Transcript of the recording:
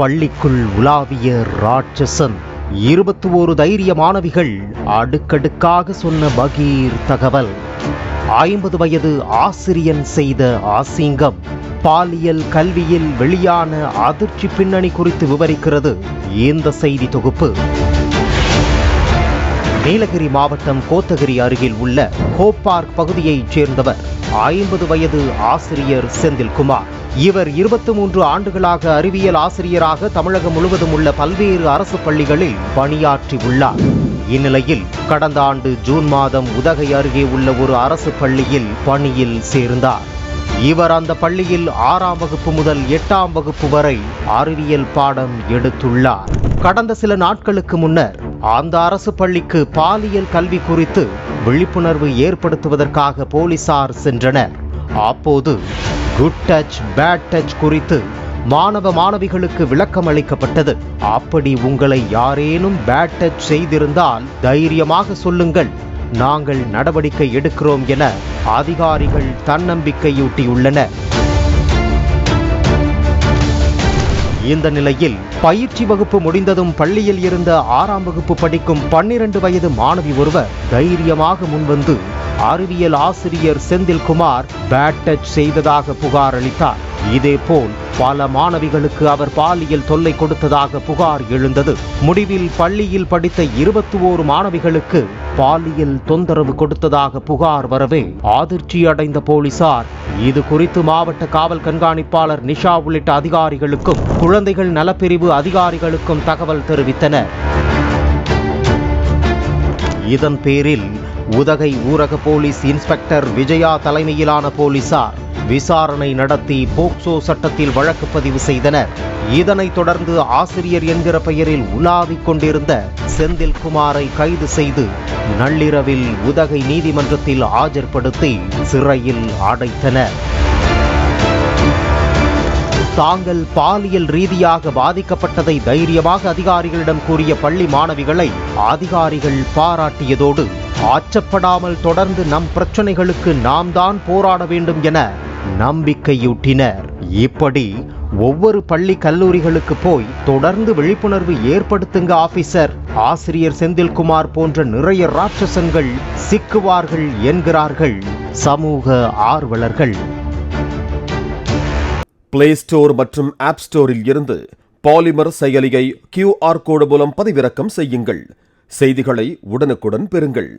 பள்ளிக்குள் உலாவிய ராட்சசன் இருபத்தி ஓரு தைரிய மாணவிகள் அடுக்கடுக்காக சொன்ன பகீர் தகவல். ஐம்பது வயது ஆசிரியன் செய்த ஆசிங்கம் பாலியல் கல்வியில் வெளியான அதிர்ச்சி பின்னணி குறித்து விவரிக்கிறது. இந்த செய்தி தொகுப்பு. நீலகிரி மாவட்டம் கோத்தகிரி அருகில் உள்ள ஹோப் பார்க் பகுதியைச் சேர்ந்தவர். ஐம்பது வயது ஆசிரியர் செந்தில்குமார். இவர் இருபத்தி மூன்று ஆண்டுகளாக அறிவியல் ஆசிரியராக தமிழகம் முழுவதும் உள்ள பல்வேறு அரசு பள்ளிகளில் பணியாற்றி உள்ளார் இந்நிலையில் கடந்த ஆண்டு ஜூன் மாதம் உதகை அருகே உள்ள ஒரு அரசு பள்ளியில் பணியில் சேர்ந்தார். இவர் அந்த பள்ளியில் ஆறாம் வகுப்பு முதல் எட்டாம் வகுப்பு வரை அறிவியல் பாடம் எடுத்துள்ளார். கடந்த சில நாட்களுக்கு முன்னர் அந்த அரசு பள்ளிக்கு பாலியல் கல்வி குறித்து விழிப்புணர்வு ஏற்படுத்துவதற்காக போலீசார் சென்றனர். அப்போது குட் டச் பேட் டச் குறித்து மாணவ மாணவிகளுக்கு விளக்கம் அளிக்கப்பட்டது. அப்படி உங்களை யாரேனும் பேட் டச் செய்திருந்தால் தைரியமாக சொல்லுங்கள். நாங்கள் நடவடிக்கை எடுக்கிறோம் என அதிகாரிகள் தன்னம்பிக்கையூட்டியுள்ளனர். இந்த நிலையில் பயிற்சி வகுப்பு முடிந்ததும் பள்ளியில் இருந்த ஆறாம் வகுப்பு படிக்கும் பன்னிரண்டு வயது மாணவி ஒருவர் தைரியமாக முன்வந்து அறிவியல் ஆசிரியர் செந்தில்குமார் பேட் டச் செய்ததாக புகார் அளித்தார். இதேபோல் பல மாணவிகளுக்கு அவர் பாலியல் தொல்லை கொடுத்ததாக புகார் எழுந்தது. முடிவில் பள்ளியில் படித்த இருபத்தி ஓரு மாணவிகளுக்கு பாலியல் தொந்தரவு கொடுத்ததாக புகார் வரவே அதிர்ச்சி அடைந்த போலீசார். இது குறித்து மாவட்ட காவல் கண்காணிப்பாளர் நிஷா உள்ளிட்ட அதிகாரிகளுக்கும் குழந்தைகள் நலப்பிரிவு அதிகாரிகளுக்கும் தகவல் தெரிவித்தனர். இதன் பேரில் உதகை ஊரக போலீஸ் இன்ஸ்பெக்டர் விஜயா தலைமையிலான போலீசார் விசாரணை நடத்தி போக்சோ சட்டத்தில் வழக்கு பதிவு செய்தனர். இதனைத் தொடர்ந்து ஆசிரியர் என்கிற பெயரில் உலாவிக் கொண்டிருந்த செந்தில்குமாரை கைது செய்து நள்ளிரவில் உதகை நீதிமன்றத்தில் ஆஜர்படுத்தி சிறையில் அடைத்தனர். தாங்கள் பாலியல் ரீதியாக பாதிக்கப்பட்டதை தைரியமாக அதிகாரிகளிடம் கூறிய பள்ளி மாணவிகளை அதிகாரிகள் பாராட்டியதோடு ஆச்சப்படாமல் தொடர்ந்து நம் பிரச்சனைகளுக்கு நாம் தான் போராட வேண்டும் என நம்பிக்கையூட்டினர். இப்படி ஒவ்வொரு பள்ளி கல்லூரிகளுக்கு போய் தொடர்ந்து விழிப்புணர்வு ஏற்படுத்துங்க ஆபீசர். ஆசிரியர் செந்தில்குமார் போன்ற நிறைய ராட்சசன்கள் சிக்குவார்கள் என்கிறார்கள் சமூக ஆர்வலர்கள். பிளே ஸ்டோர் மற்றும் ஆப் ஸ்டோரில் இருந்து பாலிமர் செயலியை கியூஆர் கோடு மூலம் பதிவிறக்கம் செய்யுங்கள். செய்திகளை உடனுக்குடன் பெறுங்கள்.